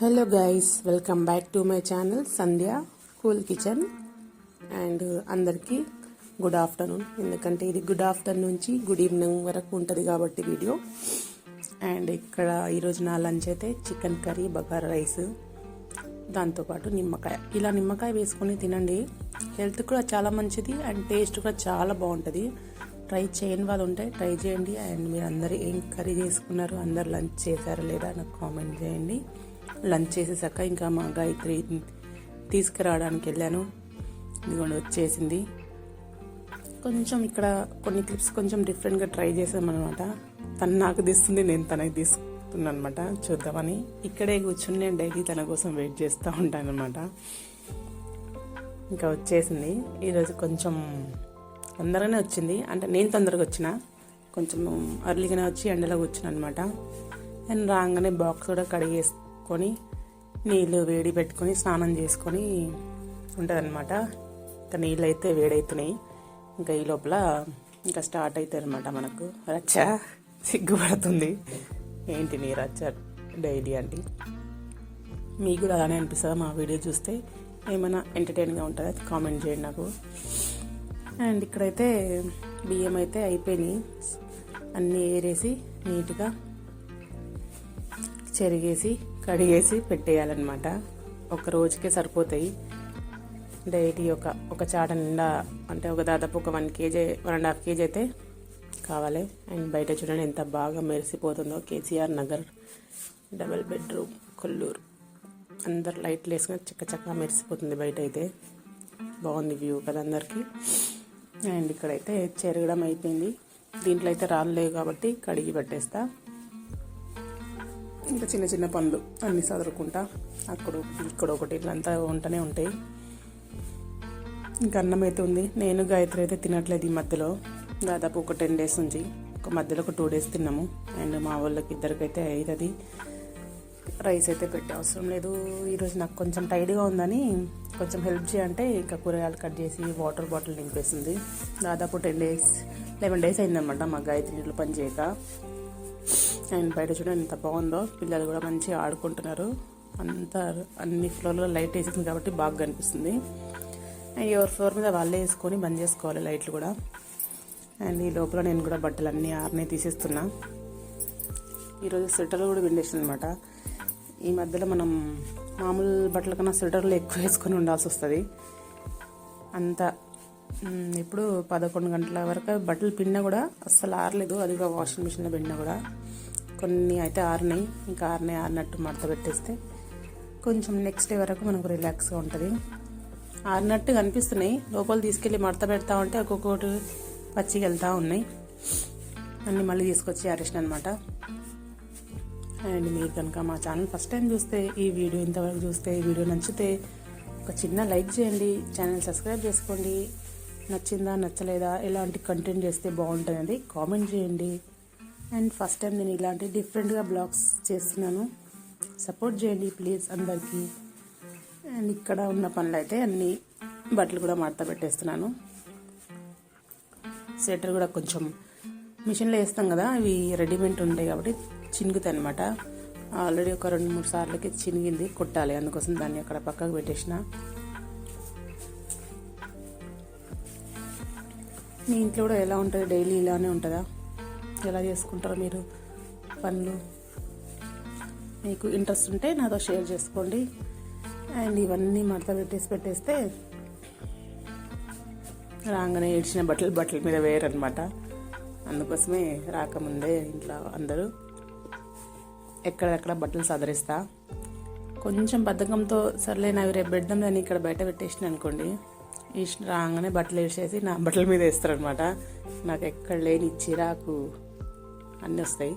Hello guys welcome back to my channel Sandhya cool kitchen and అందరికీ good afternoon ఎందుకంటే ఇది good afternoon నుంచి good evening వరకు ఉంటుంది కాబట్టి వీడియో అండ్ ఇక్కడ ఈరోజు నా లంచ్ అయితే చికెన్ కర్రీ బగారా రైస్ దాంతోపాటు నిమ్మకాయ. ఇలా నిమ్మకాయ వేసుకొని తినండి. హెల్త్ కూడా చాలా మంచిది అండ్ టేస్ట్ కూడా చాలా బాగుంటుంది. ట్రై చేయని వాళ్ళు ఉంటే ట్రై చేయండి. అండ్ మీరు అందరు ఏం కర్రీ చేసుకున్నారు అందరు లంచ్ చేశారా లేదా నాకు కామెంట్ చేయండి. లంచ్ చేసేసాక ఇంకా మా గాయత్రి తీసుకురావడానికి వెళ్ళాను. ఇదిగోండి వచ్చేసింది. కొంచెం ఇక్కడ కొన్ని క్లిప్స్ కొంచెం డిఫరెంట్గా ట్రై చేసామన్నమాట తను నాకు తీస్తుంది నేను తనకి తీసుకున్నాను అనమాట చూద్దామని. ఇక్కడే కూర్చుని నేను డైలీ తన కోసం వెయిట్ చేస్తూ ఉంటాను అనమాట ఇంకా వచ్చేసింది. ఈరోజు కొంచెం తొందరగానే వచ్చింది. అంటే నేను తొందరగా వచ్చిన కొంచెం అర్లీగానే వచ్చి ఎండలో కూర్చున్నాను అనమాట నేను రాగానే బాక్స్ కూడా కడిగేసుకొని నీళ్ళు వేడి పెట్టుకొని స్నానం చేసుకొని ఉంటుందన్నమాట. ఇంకా నీళ్ళు అయితే వేడవుతున్నాయి ఇంకా ఈ లోపల ఇంకా స్టార్ట్ అవుతాయి అనమాట మనకు. రచ్చ సిగ్గుపడుతుంది. ఏంటి నీ రచ్చ డైలీ అంటే మీకు కూడా అలానే అనిపిస్తుందా? మా వీడియో చూస్తే ఏమైనా ఎంటర్టైన్గా ఉంటుందా? కామెంట్ చేయండి నాకు. అండ్ ఇక్కడైతే బియ్యం అయితే అయిపోయినాయి. అన్నీ ఏరేసి నీట్గా చెరిగేసి కడిగేసి పెట్టేయాలన్నమాట. ఒక రోజుకే సరిపోతాయి. డైలీ ఒక ఒక చాట నిండా అంటే ఒక దాదాపు ఒక one KG one and half KG అయితే కావాలి. అండ్ బయట చూడండి ఎంత బాగా మెరిసిపోతుందో. KCR Nagar double bedroom Kolluru. అందరు లైట్లు వేసుకుని చక్క చక్క మెరిసిపోతుంది బయట అయితే. బాగుంది వ్యూ కదా అందరికీ. అండ్ ఇక్కడైతే చెరగడం అయిపోయింది. దీంట్లో అయితే రాళ్ళు లేవు కాబట్టి కడిగి పెట్టేస్తా. ఇంకా చిన్న చిన్న పనులు అన్ని చదువుకుంటా అక్కడ ఇక్కడ ఒకటి ఇట్లంతా ఉంటూనే ఉంటాయి. ఇంకా అన్నం అయితే ఉంది. నేను గాయత్రి అయితే తినట్లేదు ఈ మధ్యలో. దాదాపు ఒక టెన్ డేస్ నుంచి. ఒక మధ్యలో ఒక టూ డేస్ తిన్నాము. అండ్ మా వాళ్ళకి ఇద్దరికైతే అవుతుంది రైస్ అయితే పెట్టే అవసరం లేదు. ఈరోజు నాకు కొంచెం టైడ్గా ఉందని కొంచెం హెల్ప్ చేయంటే ఇంకా కూరగాయలు కట్ చేసి వాటర్ బాటిల్ నింపేసింది. దాదాపు టెన్ డేస్ లెవెన్ డేస్ అయిందనమాట మా గాయత్రి ఇంట్లో పని చేయక. అండ్ బయట చూడండి ఎంత బాగుందో. పిల్లలు కూడా మంచిగా ఆడుకుంటున్నారు. అంతా అన్ని ఫ్లోర్లో లైట్ వేసేసింది కాబట్టి బాగా కనిపిస్తుంది. అండ్ ఎవరి ఫ్లోర్ మీద వాళ్ళే వేసుకొని బంద్ చేసుకోవాలి లైట్లు కూడా. అండ్ ఈ లోపల నేను కూడా బట్టలు అన్నీ ఆరునే తీసేస్తున్నా. ఈరోజు స్వెటర్లు కూడా విండేసింది అనమాట ఈ మధ్యలో మనం మామూలు బట్టల కన్నా స్వెటర్లు ఎక్కువ వేసుకొని ఉండాల్సి వస్తుంది. అంత ఇప్పుడు పదకొండు గంటల వరకు బట్టలు పిండినా కూడా అస్సలు ఆరలేదు. అదిగా వాషింగ్ మిషన్లో పిండినా కూడా. కొన్ని అయితే ఆరినాయి. ఇంకా ఆరినాయి ఆరినట్టు మడత పెట్టేస్తే కొంచెం నెక్స్ట్ డే వరకు మనకు రిలాక్స్గా ఉంటుంది. ఆరినట్టు కనిపిస్తున్నాయి. లోపల తీసుకెళ్ళి మడత పెడతా ఉంటే ఒక్కొక్కటి పచ్చికి వెళ్తూ ఉన్నాయి. అన్నీ మళ్ళీ తీసుకొచ్చి ఆరేసిన అనమాట అండ్ మీరు కనుక మా ఛానల్ ఫస్ట్ టైం చూస్తే ఈ వీడియో ఇంతవరకు చూస్తే ఈ వీడియో నచ్చితే ఒక చిన్న లైక్ చేయండి. ఛానల్ సబ్స్క్రైబ్ చేసుకోండి. నచ్చిందా నచ్చలేదా ఎలాంటి కంటెంట్ చేస్తే బాగుంటుంది కామెంట్ చేయండి. అండ్ ఫస్ట్ టైం నేను ఇలాంటి డిఫరెంట్గా బ్లాగ్స్ చేస్తున్నాను. సపోర్ట్ చేయండి ప్లీజ్ అందరికీ. అండ్ ఇక్కడ ఉన్న పనులు అయితే అన్ని బట్టలు కూడా మడత పెట్టేస్తున్నాను. స్వెటర్ కూడా కొంచెం మిషన్లో వేస్తాం కదా అవి రెడీమేడ్ ఉంటాయి కాబట్టి చినుగుతాయి అనమాట ఆల్రెడీ ఒక రెండు మూడు సార్లకి చినిగింది కుట్టాలి. అందుకోసం దాన్ని అక్కడ పక్కకు పెట్టేసిన. మీ ఇంట్లో కూడా ఎలా ఉంటుంది? డైలీ ఇలానే ఉంటుందా? ఎలా చేసుకుంటారో మీరు పనులు మీకు ఇంట్రెస్ట్ ఉంటే నాతో షేర్ చేసుకోండి. అండ్ ఇవన్నీ మడత పెట్టేసి పెట్టేస్తే రాగానే ఏడ్చిన బట్టలు బట్టల మీద వేయరనమాట అందుకోసమే రాకముందే ఇంట్లో అందరూ ఎక్కడెక్కడ బట్టలు సదరిస్తా. కొంచెం బద్ధకంతో సర్లే నావి రేపు పెడదాం దాన్ని ఇక్కడ బయట పెట్టేసిన అనుకోండి. ఈ రాగానే బట్టలు వేసేసి నా బట్టల మీద వేస్తారనమాట నాకు ఎక్కడ లేని చిరాకు. అన్నీ వస్తాయి.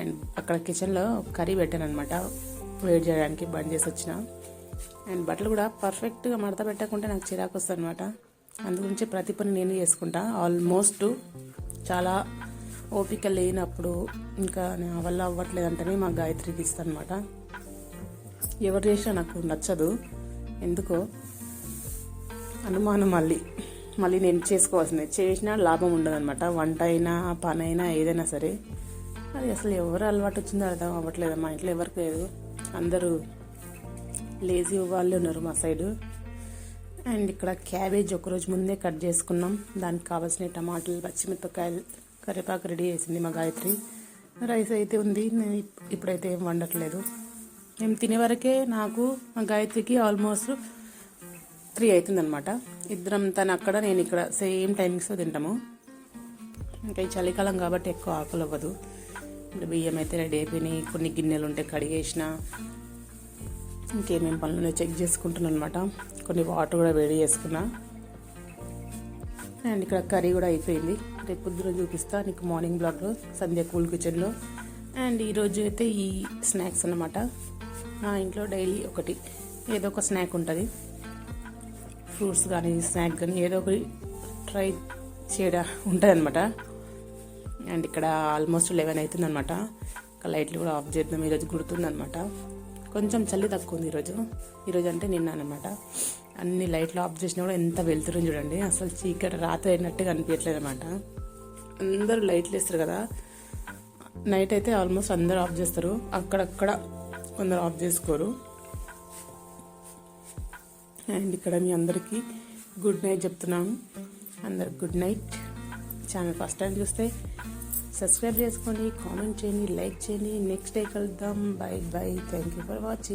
అండ్ అక్కడ కిచెన్లో కర్రీ పెట్టాను అనమాట వేడి చేయడానికి బంద్ చేసి వచ్చిన. అండ్ బట్టలు కూడా పర్ఫెక్ట్గా మడత పెట్టకుంటే నాకు చిరాకు వస్తుంది అనమాట అందుగురించి ప్రతి పని నేను చేసుకుంటా. ఆల్మోస్ట్ చాలా ఓపిక లేనప్పుడు ఇంకా నా వల్ల అవ్వట్లేదంటేనే మా గాయత్రికి ఇస్తాను అనమాట ఎవరు చేసినా నాకు నచ్చదు. ఎందుకో అనుమానం మళ్ళీ. మళ్ళీ నేను చేసుకోవాల్సిందే. చేసినా లాభం ఉండదు అనమాట వంట అయినా పని అయినా ఏదైనా సరే. అది అసలు ఎవరు అలవాటు వచ్చిందో అర్థం అవ్వట్లేదు. మా ఇంట్లో ఎవరికి లేదు. అందరూ లేజీ వాళ్ళు ఉన్నారు మా సైడు. అండ్ ఇక్కడ క్యాబేజ్ ఒకరోజు ముందే కట్ చేసుకున్నాం. దానికి కావాల్సిన టమాటాలు పచ్చిమిరపకాయలు కరివేపాకు రెడీ చేసింది మా గాయత్రి. రైస్ అయితే ఉంది. నేను ఇప్పుడైతే ఏం వండట్లేదు. మేము తినే వరకే నాకు మా గాయత్రికి ఆల్మోస్ట్ త్రీ అవుతుందనమాట ఇద్దరం తను అక్కడ నేను ఇక్కడ సేమ్ టైమింగ్స్లో తింటాము. ఇంకా ఈ చలికాలం కాబట్టి ఎక్కువ ఆకలి అవ్వదు. ఇప్పుడు బియ్యం అయితే రెడీ అయిపోయినాయి. కొన్ని గిన్నెలు ఉంటే కడిగేసిన. ఇంకేమేం పనులు చెక్ చేసుకుంటున్నాను అనమాట కొన్ని వాటర్ కూడా వేడి చేసుకున్నా. అండ్ ఇక్కడ కర్రీ కూడా అయిపోయింది. రేపు పొద్దున చూపిస్తా. నీకు మార్నింగ్ బ్లాగ్లో సంధ్య కూల్ కిచెన్లో అండ్ ఈరోజు అయితే ఈ స్నాక్స్ అన్నమాట. మా ఇంట్లో డైలీ ఒకటి. ఏదో ఒక స్నాక్ ఉంటుంది. ఫ్రూట్స్ కానీ స్నాక్ కానీ ఏదో ఒకటి ట్రై చేయడం ఉంటుంది అనమాట అండ్ ఇక్కడ ఆల్మోస్ట్ లెవెన్ అవుతుందనమాట ఇంకా లైట్లు కూడా ఆఫ్ చేద్దాం ఈరోజు గుర్తుందనమాట కొంచెం చలి తక్కువ ఉంది ఈరోజు. ఈరోజు అంటే నిన్న అనమాట అన్ని లైట్లు ఆఫ్ చేసినా కూడా ఎంత వెళ్తురుంది చూడండి. అసలు చీకటి రాత్రి అయినట్టుగా అనిపించట్లేదు అనమాట అందరూ లైట్లు వేస్తారు కదా. నైట్ అయితే ఆల్మోస్ట్ అందరూ ఆఫ్ చేస్తారు. అక్కడక్కడ కొందరు ఆఫ్ చేసుకోరు. అండ్ ఇక్కడ మీ అందరికీ గుడ్ నైట్ చెప్తున్నాను. అందరికి good night. Channel first time చూస్తే సబ్స్క్రైబ్ చేసుకోండి కామెంట్ చేయండి లైక్ చేయండి. నెక్స్ట్ డే కలుద్దాం. Bye bye. Thank you for watching.